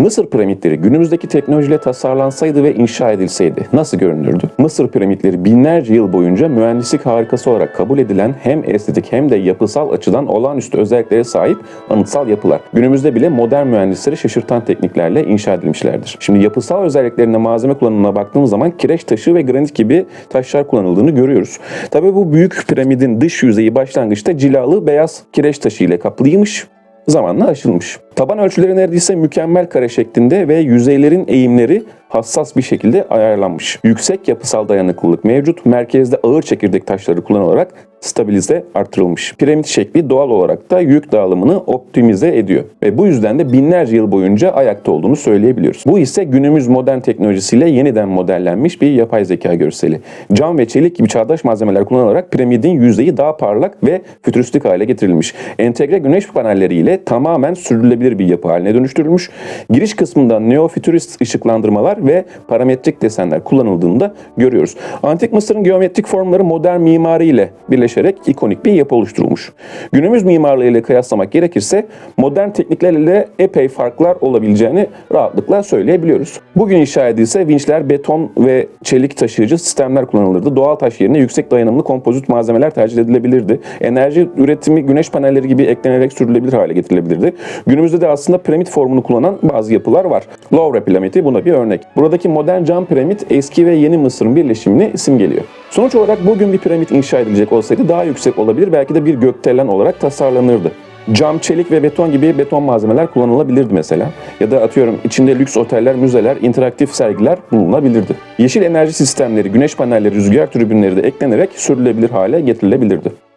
Mısır piramitleri günümüzdeki teknolojiyle tasarlansaydı ve inşa edilseydi nasıl görünürdü? Mısır piramitleri binlerce yıl boyunca mühendislik harikası olarak kabul edilen hem estetik hem de yapısal açıdan olağanüstü özelliklere sahip anıtsal yapılar. Günümüzde bile modern mühendisleri şaşırtan tekniklerle inşa edilmişlerdir. Şimdi yapısal özelliklerine malzeme kullanımına baktığımız zaman kireç taşı ve granit gibi taşlar kullanıldığını görüyoruz. Tabii bu büyük piramidin dış yüzeyi başlangıçta cilalı beyaz kireç taşı ile kaplıymış zamanla aşılmış. Taban ölçüleri neredeyse mükemmel kare şeklinde ve yüzeylerin eğimleri hassas bir şekilde ayarlanmış. Yüksek yapısal dayanıklılık mevcut. Merkezde ağır çekirdek taşları kullanılarak stabilize artırılmış. Piramit şekli doğal olarak da yük dağılımını optimize ediyor. Ve bu yüzden de binlerce yıl boyunca ayakta olduğunu söyleyebiliyoruz. Bu ise günümüz modern teknolojisiyle yeniden modellenmiş bir yapay zeka görseli. Cam ve çelik gibi çağdaş malzemeler kullanılarak piramidin yüzeyi daha parlak ve fütüristik hale getirilmiş. Entegre güneş panelleriyle tamamen sürdürülebilir bir yapı haline dönüştürülmüş. Giriş kısmında neofütürist ışıklandırmalar ve parametrik desenler kullanıldığını da görüyoruz. Antik Mısır'ın geometrik formları modern mimari ile birleşerek ikonik bir yapı oluşturulmuş. Günümüz mimarlığı ile kıyaslamak gerekirse modern tekniklerle epey farklar olabileceğini rahatlıkla söyleyebiliyoruz. Bugün inşa edilse vinçler, beton ve çelik taşıyıcı sistemler kullanılırdı. Doğal taş yerine yüksek dayanımlı kompozit malzemeler tercih edilebilirdi. Enerji üretimi güneş panelleri gibi eklenerek sürdürülebilir hale getirilebilirdi. Günümüzde de aslında piramit formunu kullanan bazı yapılar var. Louvre piramidi buna bir örnek. Buradaki modern cam piramit eski ve yeni Mısır'ın birleşimini simgeliyor. Sonuç olarak bugün bir piramit inşa edilecek olsaydı daha yüksek olabilir, belki de bir gökdelen olarak tasarlanırdı. Cam, çelik ve beton gibi beton malzemeler kullanılabilirdi mesela. Ya da atıyorum içinde lüks oteller, müzeler, interaktif sergiler bulunabilirdi. Yeşil enerji sistemleri, güneş panelleri, rüzgar türbinleri de eklenerek sürdürülebilir hale getirilebilirdi.